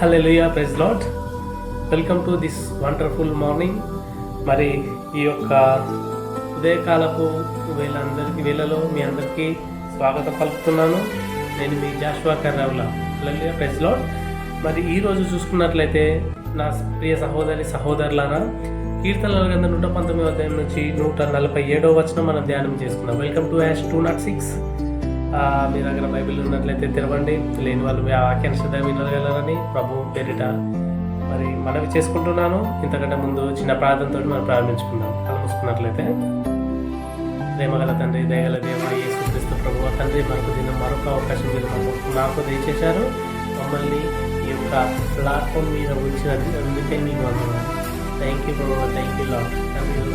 Hallelujah praise Lord welcome to this wonderful morning మరి ఈ యొక్క ఉదయకాలపు వీళ్ళందరికీ వీళ్ళలో మీ అందరికీ స్వాగతం పలుకుతున్నాను. నేను మీ Joshua Karravula. Hallelujah praise Lord మరి ఈరోజు చూసుకున్నట్లయితే నా ప్రియ సహోదరి సహోదరులారా కీర్తనల గ్రంథం నూట పంతొమ్మిది అధ్యాయం నుంచి నూట నలభై ఏడవ వచనం మనం ధ్యానం చేసుకున్నాం welcome to ash two naught six మీ దగ్గర బైబిల్ ఉన్నట్లయితే తెరవండి. లేని వాళ్ళు మీ వాక్యాన్ని సిద్ధంగా వినగలరని ప్రభు పేరిట మరి మనవి చేసుకుంటున్నాను. ఇంతకంటే ముందు చిన్న ప్రార్థనతో మనం ప్రారంభించుకుందాం. కలుపుకున్నట్లయితే ప్రేమగల తండ్రి దయగల దేవ యేసుక్రీస్తు ప్రభు తండ్రి మనకు దీన్ని మరొక అవకాశం మీరు నాకు దయచేశారు. మమ్మల్ని ఈ యొక్క ప్లాట్ఫామ్ మీద ఉంచినది అందుకే మీకు వందనాలు. థ్యాంక్ యూ ప్రభు థ్యాంక్ యూ లాడ్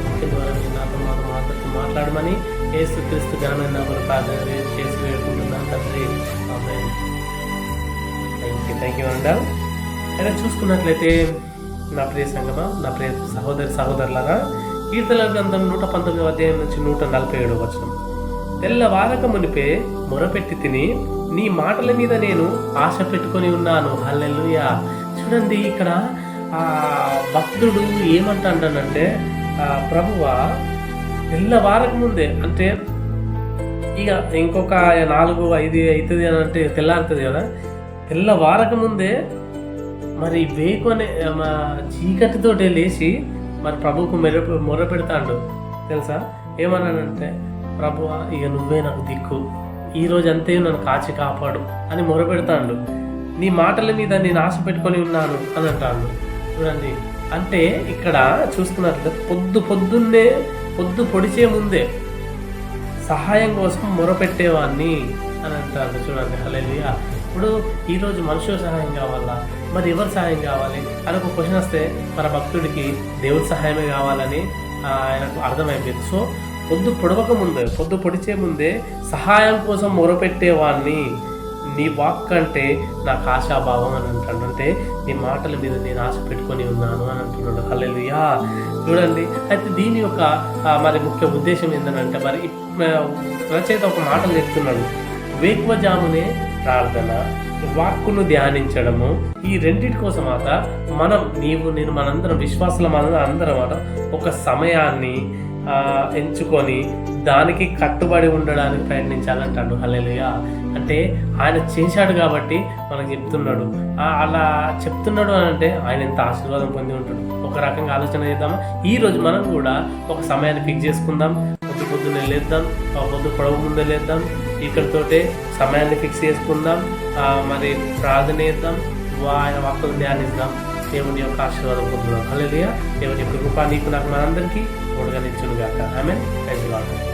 ముఖ్య ద్వారా మీరు నాతో మాతో మాతో మాట్లాడమని యేసుక్రీస్తు ఘనమైన నామములో ప్రార్థన చేసి వేడుకుంటున్నాను తండ్రి థ్యాంక్ యూ థ్యాంక్ యూ అండా అయితే చూసుకున్నట్లయితే నా ప్రియ సంగమా నా ప్రియ సహోదరి సహోదరులారా కీర్తన గ్రంథం నూట పంతొమ్మిది అధ్యాయం నుంచి నూట నలభై ఏడు వచనం తెల్లవారక మునిపే మొరపెట్టి తిని నీ మాటల మీద నేను ఆశ పెట్టుకొని ఉన్నాను హల్లెలూయా చూడండి ఇక్కడ భక్తుడు ఏమంటాడంటే ప్రభువ తెల్లవారక ముందే అంటే ఇక ఇంకొక నాలుగు ఐదు అవుతుంది అని అంటే తెల్లారుతుంది కదా తెల్లవారక ముందే మరి వేకునే మా చీకటితోటే లేచి మరి ప్రభుకు మెర మొర పెడతాడు తెలుసా? ఏమన్నానంటే ప్రభు ఇక నువ్వే నాకు దిక్కు ఈ రోజు అంతే నన్ను కాచి కాపాడు అని మొర పెడతాడు. నీ మాటల మీద నేను ఆశ పెట్టుకొని ఉన్నాను అని అంటాడు. చూడండి. అంటే ఇక్కడ చూసుకున్నట్లయితే పొద్దు పొద్దున్నే పొద్దు పొడిచే ముందే సహాయం కోసం మొరపెట్టేవాడిని అని అంటారు చూడండి. హలేలుయా ఇప్పుడు ఈరోజు మనుషుల సహాయం కావాలా? మరి ఎవరి సహాయం కావాలి? అని ఒక క్వశ్చన్ వస్తే మన భక్తుడికి దేవుడి సహాయమే కావాలని ఆయనకు అర్థమైపోయింది. సో పొద్దు పొడవక ముందే పొద్దు పొడిచే ముందే సహాయం కోసం మొరపెట్టేవాడిని నీ వాక్ అంటే నాకు ఆశాభావం అని అంటాడు. అంటే నీ మాటల మీద నేను ఆశ పెట్టుకొని ఉన్నాను అని అంటున్నాడు. హల్లెలూయా. చూడండి అయితే దీని యొక్క మరి ముఖ్య ఉద్దేశం ఏంటంటే మరి రచయిత ఒక మాట చెప్తున్నాడు. వేకువజామునే ప్రార్థన వాక్కును ధ్యానించడము ఈ రెండింటి కోసం మాట మనం నీవు నేను మనందరం విశ్వాసుల మన అందరం ఒక సమయాన్ని ఎంచుకొని దానికి కట్టుబడి ఉండడానికి ప్రయత్నించాలంటాడు. హల్లెలూయా. అంటే ఆయన చేశాడు కాబట్టి మనకు చెప్తున్నాడు. అలా చెప్తున్నాడు అని అంటే ఆయన ఎంత ఆశీర్వాదం పొంది ఉంటాడు. ఒక రకంగా ఆలోచన చేద్దామా? ఈ రోజు మనం కూడా ఒక సమయాన్ని ఫిక్స్ చేసుకుందాం. పొద్దు పొద్దున్నే లేద్దాం. ఒక పొద్దు పొడవు ముందే లేద్దాం. ఇక్కడితోటే సమయాన్ని ఫిక్స్ చేసుకుందాం. మరి ప్రార్థన చేద్దాం. ఆయన వాక్కులు ధ్యానిద్దాం. దేవుని యొక్క ఆశీర్వాదం పొందుదాం హల్లెలూయా దేవుని యొక్క కృప నీకు నాకు మనందరికీ తోడుగా నిచ్చును గాక ఆమె థ్యాంక్ యూ